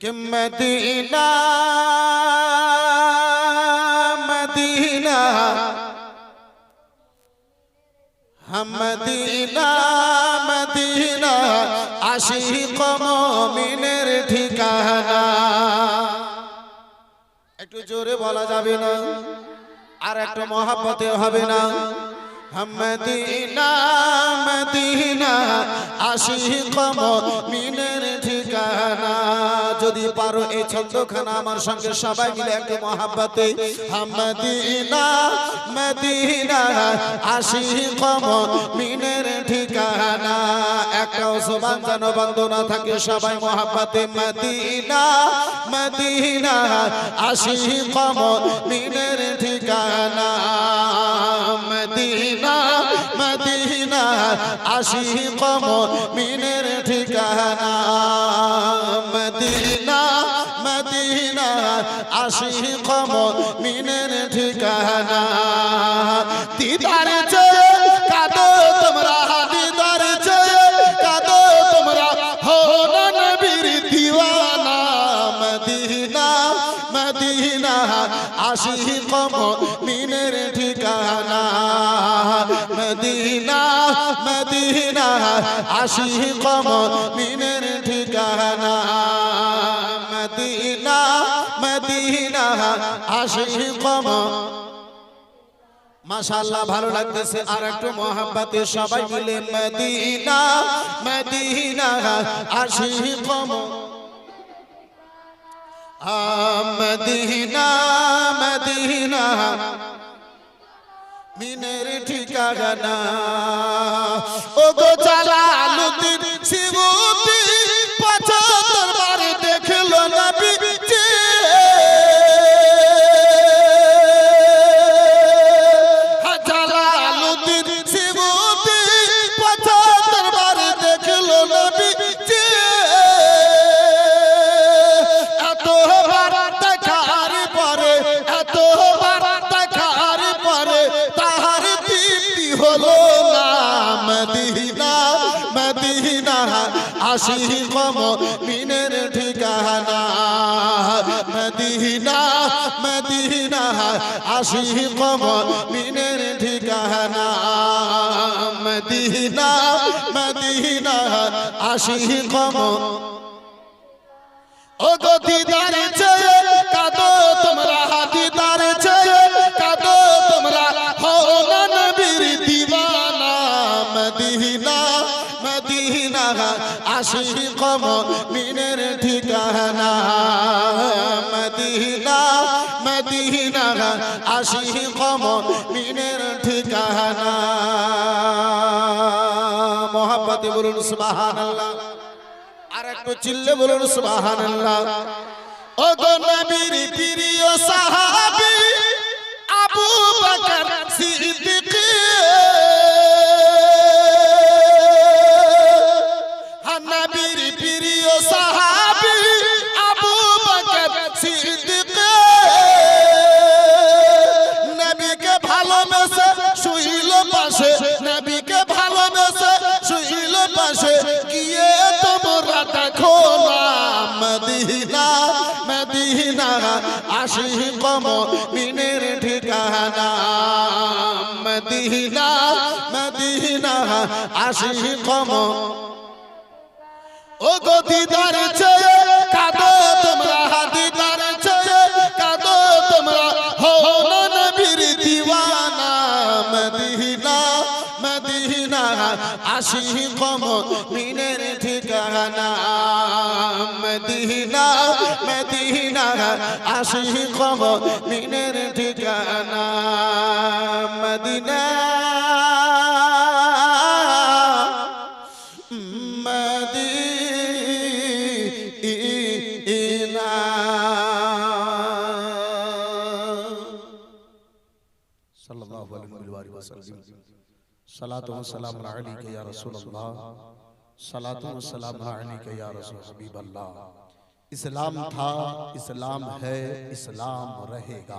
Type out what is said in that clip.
কে Medina Medina হমদিনা Medina আশিক মমিনের ঠিকানা একটু জোরে বলা যাবে না আর একটা মহাপতে হবে না মদিনা মদিনা, আশিক মুমিনের ঠিকানা। যদি পারো এই ছন্দখানা আমার সঙ্গে সবাই মিলে একটু মহাব্বতে। মদিনা মদিনা, আশিক মুমিনের ঠিকানা। একটাও জবান যেন বন্ধ থাকে সবাই মহাব্বতে। মদিনা মদিনা, আশিক মুমিনের ঠিকানা। আশিক মুমিনের ঠিকানা। মদিনা মদিনা, আশিক মুমিনের ঠিকানা। দিদার চেয়ে কাদো তোমরা, দিদার চেয়ে কাদো তোমরা, হো নবীর দিওয়ানা। মদিনা মদিনা, আশিক মদিনা, আশিক মুমিনের ঠিকানা। মদিনা মদিনা, আশিক মাশাআল্লাহ, ভালো লাগতেছে। আর একটু মোহাব্বতে সবাই মিলে মদিনা মদিনা, আশিক মদিনা মদিনা, মিনের ঠিকানা। আশিক মিনের ঠিকানা। মদিনা মদিনা আশিক মিনের ঠিকানা। মদিনা মদিনা আশিক ও গতি দিদার আশিক মিনের ঠিকানা। মদিনা মদিনা, আশিক মিনের ঠিকানা। মোহাম্মতে বলুন সুবহানাল্লাহ। আর একটু চিল্লে বলুন সুবহানাল্লাহ। ও গো নবীর প্রিয় সাহাবী। নবীর প্রিয় সাহাবী আবু বকর সিদ্দিক। নবীকে ভালোবেসে শুইল পাশে, নবীকে ভালোবেসে শুইল পাশে। গিয়ে তোমরা দেখো না মদিনা মদিনা, আশিক মিনের ঠিকানা। মদিনা মদিনা, আশিক ও গো দিদার চেয়ে কাদো তোমরা, দিদার চেয়ে কাদো তোমরা। হো না নবীর দিওয়ানা, মদিনা মদিনা আশিক মিনের ঠিকানা। মদিনা মদিনা আশিক মিনের ঠিকানা। মদিনা। اللہ علیہ وآلہ وسلم. صلاة و سلام علیکہ یا رسول اللہ. صلاة و سلام علیکہ یا رسول حبیب اللہ. اسلام تھا، اسلام ہے، اسلام رہے گا.